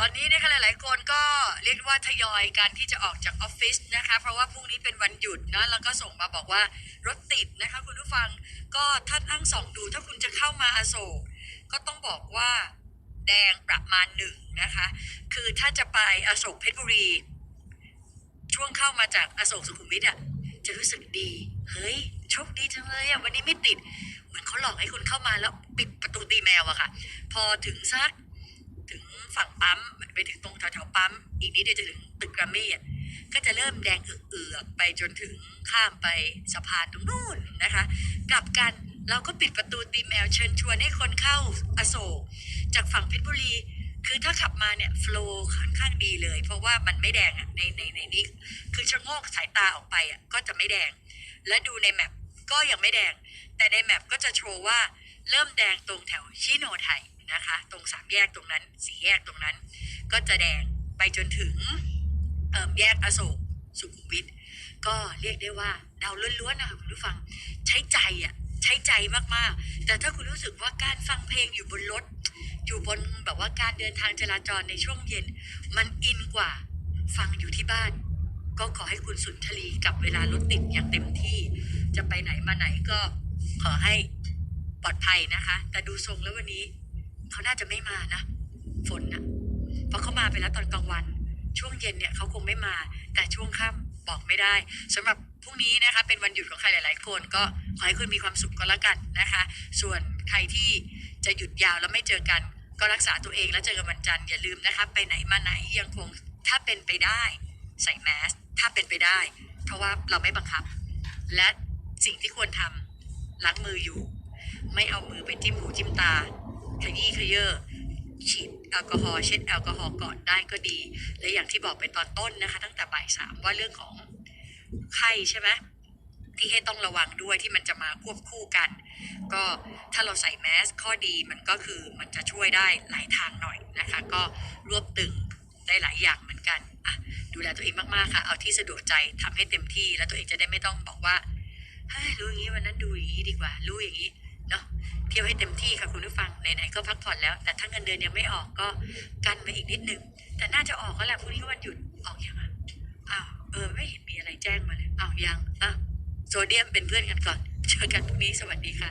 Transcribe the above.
ตอนนี้นะคะหลายๆ คนก็เรียกว่าทยอยการที่จะออกจากออฟฟิศนะคะ เพราะว่าพรุ่งนี้เป็นวันหยุดนะแล้วก็ส่งมาบอกว่ารถติดนะคะคุณผู้ฟังก็ท่านอ้างสองดู ถ้าคุณจะเข้ามาอโศกก็ต้องบอกว่าแดงประมาณหนึ่งนะคะ คือถ้าจะไปอโศกเพชรบุรี ช่วงเข้ามาจากอโศกสุขุมวิทอะจะรู้สึกดี เฮ้ยโชคดีจังเลยอะวันนี้ไม่ติด เหมือนเขาหลอกให้คุณเข้ามาแล้วปิดประตูตีแมวอะค่ะ พอถึงสัก ถึงฝั่งปั๊มไปถึงตรงแถวๆปั๊ม อีกนิดเดียวจะถึงตึกกรมมี่ก็จะเริ่มแดงเอือกไปจนถึงข้ามไปสะพานตรงนู้นนะคะกลับกันเราก็ปิดประตูตีแมวเชิญชวนให้คนเข้าอโศกจากฝั่งเพชรบุรี คือถ้าขับมาเนี่ยโฟล์ค่อนข้างดีเลย เพราะว่ามันไม่แดงอะในในในนี้คือชะโงกสายตาออกไปอะก็จะไม่แดง และดูในแมปก็ยังไม่แดง แต่ในแมปก็จะโชว์ว่าเริ่มแดงตรงแถวชิโนไทย นะคะ ตรงสามแยกตรงนั้นสี่แยกตรงนั้น ก็จะแดงไปจนถึงเอ่อแยกอโศกสุขุมวิทก็เรียกได้ว่าดาวล้วนๆนะคะคุณผู้ฟังใช้ใจอะใช้ใจมากๆ แต่ถ้าคุณรู้สึกว่าการฟังเพลงอยู่บนรถ อยู่บนแบบว่าการเดินทางจราจรในช่วงเย็น มันอินกว่าฟังอยู่ที่บ้าน ก็ขอให้คุณสุนทรีกับเวลารถติดอย่างเต็มที่ จะไปไหนมาไหนก็ขอให้ปลอดภัยนะคะ แต่ดูทรงแล้ววันนี้ เขาน่าจะไม่มานะ ฝนนะเพราะเขามาไปแล้วตอนกลางวัน ช่วงเย็นเนี่ยเขาคงไม่มา แต่ช่วงค่ำบอกไม่ได้สำหรับพรุ่งนี้นะคะ เป็นวันหยุดของใครหลาย ๆ คน ก็ขอให้คุณมีความสุขก็แล้วกันนะคะ ส่วนใครที่จะหยุดยาวแล้วไม่เจอกัน ก็รักษาตัวเองแล้วเจอกันวันจันทร์อย่าลืมนะคะ ไปไหนมาไหนยังคงถ้าเป็นไปได้ ใส่แมสถ้าเป็นไปได้ เพราะว่าเราไม่บังคับ และสิ่งที่ควรทำล้างมืออยู่ ไม่เอามือไปจิ้มหูจิ้มตา ขยี้ขยเยอฉีดแอลกอฮอล์เช็ดแอลกอฮอล์ก่อนได้ก็ดี และอย่างที่บอกไปตอนต้นนะคะ ตั้งแต่บ่ายสามว่าเรื่องของไข้ใช่ไหมที่ให้ต้องระวังด้วยที่มันจะมาควบคู่กัน ก็ถ้าเราใส่แมสข้อดีมันก็คือมันจะช่วยได้หลายทางหน่อยนะคะ ก็รวบตึงได้หลายอย่างเหมือนกันอะดูแลตัวเองมากๆค่ะ เอาที่สะดวกใจทำให้เต็มที่แล้วตัวเองจะได้ไม่ต้องบอกว่าเฮ้ยรู้อย่างนี้วันนั้นดูอย่างนี้ดีกว่า รู้อย่างนี้ เนาะเที่ยวให้เต็มที่ค่ะคุณผู้ฟังไหนๆก็พักผ่อนแล้ว แต่ถ้าเงินเดือนยังไม่ออกก็กันไว้อีกนิดนึงแต่น่าจะออกก็แหละพรุ่งนี้วันหยุดออกอยังอะอ้าวเออไม่เห็นมีอะไรแจ้งมาเลยอ้าวยังอะโซเดียมเป็นเพื่อนกันก่อนเจอกันพรุ่งนี้สวัสดีค่ะ